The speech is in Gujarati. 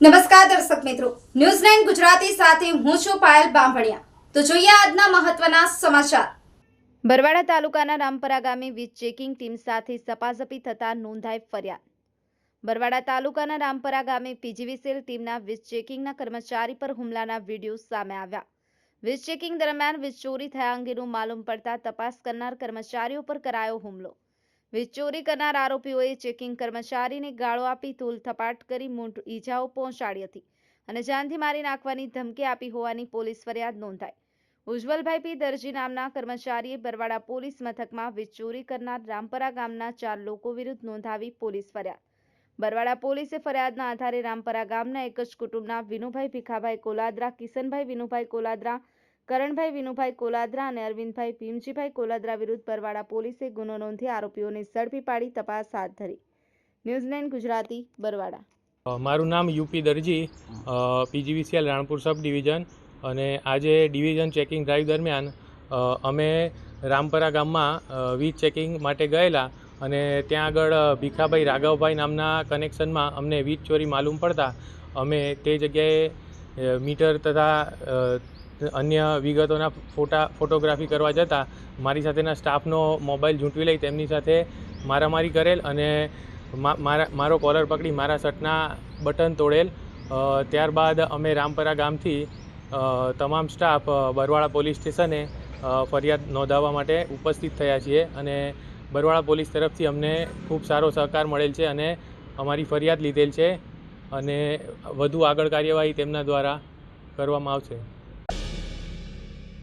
નમસ્કાર દર્શક મિત્રો. ન્યૂઝ નાઇન ગુજરાતી સાથે હું છું પાયલ બામભણિયા. તો જોઈએ આજના મહત્વના સમાચાર. બરવાડા તાલુકાના રામપરા ગામે વીજ ચેકિંગ ટીમ સાથે સપાઝપી થતા નોંધાઈ ફરિયાદ. બરવાડા તાલુકાના રામપરા ગામે પીજીવીસીએલ ટીમના વીજ ચેકિંગના કર્મચારી પર હુમલાના વીડિયો સામે આવ્યા. વીજ ચેકિંગ દરમિયાન વીજ ચોરી થયા અંગેનું માલુમ પડતા તપાસ કરનાર કર્મચારીઓ પર કરાયો હુમલો. વીજ ચોરી કરનાર આરોપીઓએ ચેકિંગ કર્મચારીને ગાળો આપી તૂલ થપાટ કરી મોટ ઈજાઓ પહોંચાડી હતી અને જાનથી મારી નાખવાની ધમકી આપી હોવાની પોલીસ ફરિયાદ નોંધાઈ. ઉજ્જવલભાઈ પી. દરજી નામના કર્મચારીએ બરવાડા પોલીસ મથકમાં વીજ ચોરી કરનાર રામપરા ગામના ચાર લોકો વિરુદ્ધ નોંધાવી પોલીસ ફરિયાદ. બરવાડા પોલીસે ફરિયાદના આધારે રામપરા ગામના એક જ કુટુંબના વિનુભાઈ ભીખાભાઈ કોલાદરા, કિશનભાઈ વિનુભાઈ કોલાદરા કરણભાઈ, વિનુભાઈ કોલાદરા અને અરવિંદભાઈ ભીમજીભાઈ કોલાદરા વિરુદ્ધ બરવાડા પોલીસે ગુનો નોંધી આરોપીઓને ઝડપી પાડી તપાસ હાથ ધરી. News nine, Gujarati, Barwada. મારું નામ UP Darji PGVCL Ranpur sub division અને આજે ડિવિઝન ચેકિંગ ડ્રાઈવ દરમિયાન અમે રામપરા ગામમાં વીજ ચેકિંગ માટે ગયેલા અને ત્યાં આગળ ભીખાભાઈ રાઘવભાઈ નામના કનેક્શનમાં અમને વીજ ચોરી માલુમ પડતા અમે તે જગ્યાએ મીટર તથા અન્ય વિગતોના ફોટા, ફોટોગ્રાફી કરવા જતાં મારી સાથેના સ્ટાફનો મોબાઈલ ઝૂંટવી લઈ તેમની સાથે મારામારી કરેલ અને મારા, મારો કોલર પકડી મારા શર્ટના બટન તોડેલ. ત્યારબાદ અમે રામપરા ગામથી તમામ સ્ટાફ બરવાળા પોલીસ સ્ટેશને ફરિયાદ નોંધાવવા માટે ઉપસ્થિત થયા છીએ અને બરવાળા પોલીસ તરફથી અમને ખૂબ સારો સહકાર મળેલ છે અને અમારી ફરિયાદ લીધેલ છે અને વધુ આગળ કાર્યવાહી તેમના દ્વારા કરવામાં આવશે.